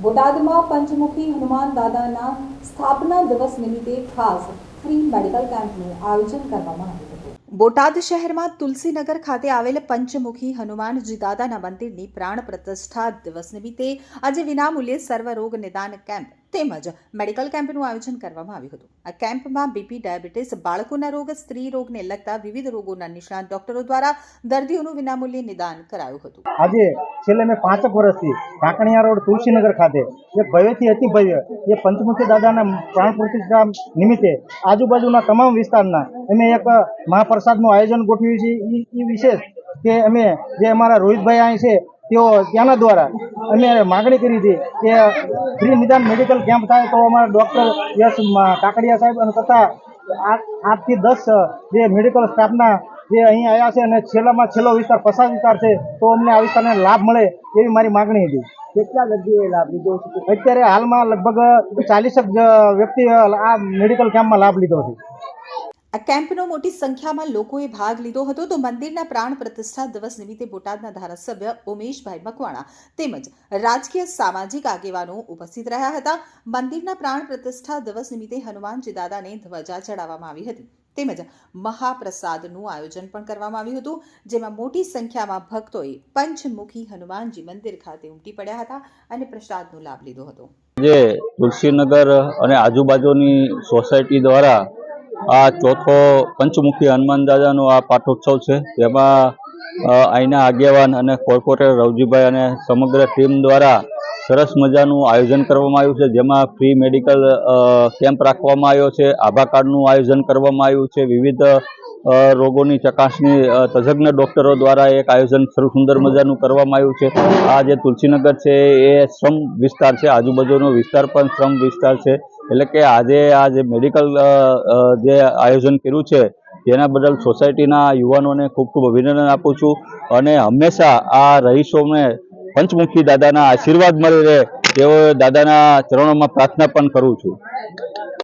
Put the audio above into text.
બોટાદમાં પંચમુખી હનુમાન દાદાના સ્થાપના દિવસ નિમિત્તે ખાસ ફ્રી મેડિકલ કેમ્પનું આયોજન કરવામાં આવ્યું બોટાદ શહેરમાં તુલસીનગર ખાતે આવેલ પંચમુખી હનુમાનજી દાદાના મંદિરની પ્રાણ પ્રતિષ્ઠા દિવસ નિમિત્તે આજે વિનામૂલ્યે સર્વરોગ નિદાન કેમ્પ તેમજ મેડિકલ કેમ્પનું આયોજન કરવામાં આવ્યું હતું. આ કેમ્પમાં બીપી, ડાયાબિટીસ, બાળકોના રોગ, સ્ત્રી રોગને લગતા વિવિધ રોગોના નિષ્ણાત ડોક્ટરો દ્વારા દર્દીઓનું વિનામૂલ્યે નિદાન કરાયું હતું. આજે છેલ્લે મેં પાંચેક વર્ષથી કાંકણિયા રોડ તુલસીનગર ખાતે એક ભવ્યથી અતિ ભવ્ય એ પંચમુખી દાદાના પ્રાણ પ્રતિષ્ઠા નિમિત્તે આજુબાજુના તમામ વિસ્તારના અમે એક મહાપ્રસાદનું આયોજન ગોઠવ્યું છે. એ વિશેષ કે અમે જે અમારા રોહિતભાઈ અહીં છે તેઓ ત્યાંના દ્વારા અમે માગણી કરી હતી કે ફ્રી નિદાન મેડિકલ કેમ્પ થાય તો અમારા ડૉક્ટર યશ કાકડિયા સાહેબ અને તથા આઠ આઠથી દસ જે મેડિકલ સ્ટાફના જે અહીં આવ્યા છે અને છેલ્લામાં છેલ્લો વિસ્તાર પસાર વિસ્તાર છે તો અમને આ વિસ્તારને લાભ મળે એવી મારી માગણી હતી. કેટલા દર્દીઓએ લાભ લીધો છે? અત્યારે હાલમાં લગભગ ચાલીસક વ્યક્તિ આ મેડિકલ કેમ્પમાં લાભ લીધો છે. આ કેમ્પનો મોટી સંખ્યામાં લોકોએ ભાગ લીધો હતો. તો મંદિરના પ્રાણ પ્રતિષ્ઠા દિવસ નિમિત્તે બોટાદના ધારાસભ્ય ઉમેશભાઈ મકવાણા તેમજ રાજકીય સામાજિક આગેવાનો ઉપસ્થિત રહ્યા હતા. મંદિરના પ્રાણ પ્રતિષ્ઠા દિવસ નિમિત્તે હનુમાનજી દાદાને ધ્વજા ચડાવવામાં આવી હતી. તેમજ મહાપ્રસાદનું આયોજન પણ કરવામાં આવ્યું હતું, જેમાં મોટી સંખ્યામાં ભક્તોએ પંચમુખી હનુમાનજી મંદિર ખાતે ઉમટી પડ્યા હતા અને પ્રસાદનો લાભ લીધો હતો. જે તુલસીનગર અને આજુબાજુની સોસાયટી દ્વારા આ ચોથો પંચમુખી હનુમાન દાદાનો આ પાઠોત્સવ છે. જેમાં અહીંના આગેવાન અને કોર્પોરેટર રવજીભાઈ અને સમગ્ર ટીમ દ્વારા સરસ મજાનું આયોજન કરવામાં આવ્યું છે. જેમાં ફ્રી મેડિકલ કેમ્પ રાખવામાં આવ્યો છે. આભા કાર્ડનું આયોજન કરવામાં આવ્યું છે. વિવિધ રોગોની ચકાસણી તજજ્ઞ ડોક્ટરો દ્વારા એક આયોજન સુંદર મજાનું કરવામાં આવ્યું છે. આ જે તુલસીનગર છે, એ શ્રમ વિસ્તાર છે. આજુબાજુનો વિસ્તાર પણ શ્રમ વિસ્તાર છે. એટલે કે આજે આ જે મેડિકલ જે આયોજન કર્યું છે તેના બદલ સોસાયટીના યુવાનોને ખૂબ ખૂબ અભિનંદન આપું છું અને હંમેશા આ રહીશોને પંચમુખી દાદાના આશીર્વાદ મળી રહે તેઓ દાદાના ચરણોમાં પ્રાર્થના પણ કરું છું.